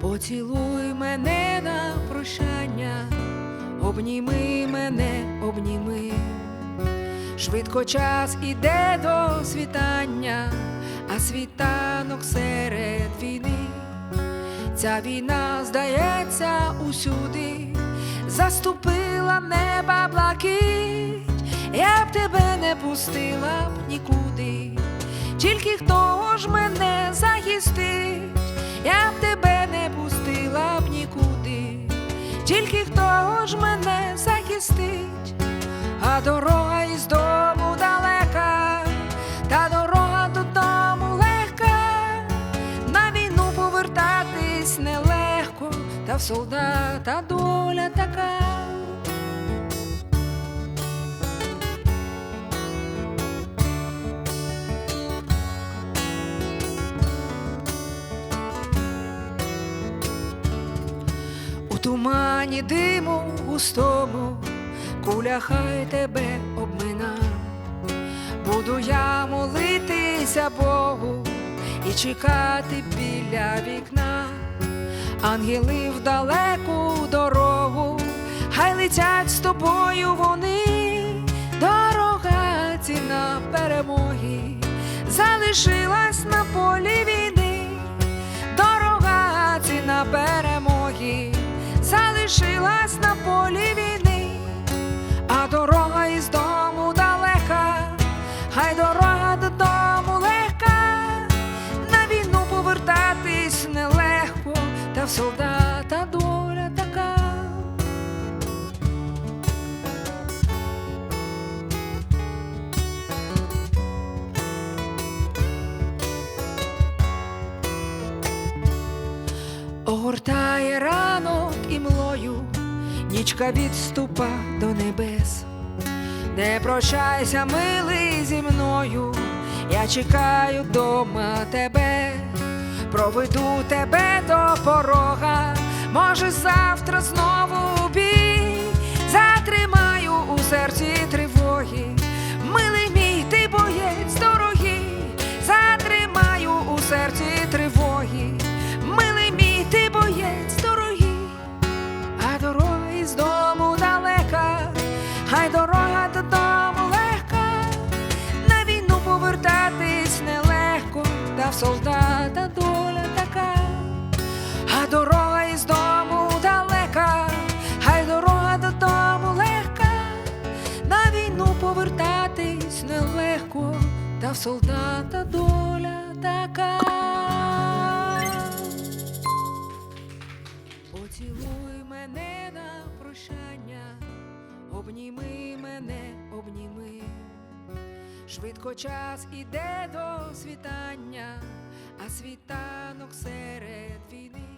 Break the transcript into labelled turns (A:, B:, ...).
A: Поцілуй мене на прощання, обніми мене, обніми. Швидко час іде до світання, а світанок серед війни. Ця війна, здається, усюди заступила неба блакить, я б тебе не пустила б нікуди, тільки хто ж мене тільки хто ж мене захистить, а дорога із дому далека, та дорога додому легка, на війну повертатись нелегко, та в солдата доля така. Тумані диму густому, куля хай тебе обмина. Буду я молитися Богу і чекати біля вікна. Ангели в далеку дорогу, хай летять з тобою вони, дорога ціна перемоги, залишилась на полі залишилась на полі війни, а дорога із дому далека, хай дорога додому легка, на війну повертатись нелегко, та в солдата Огортає ранок і млою, нічка відступа до небес. Не прощайся, милий зі мною, я чекаю дома тебе, проведу тебе до порога, може, завтра знову в солдата доля така. Поцілуй мене на прощання, обніми мене, обніми. Швидко час іде до світання, а світанок серед війни.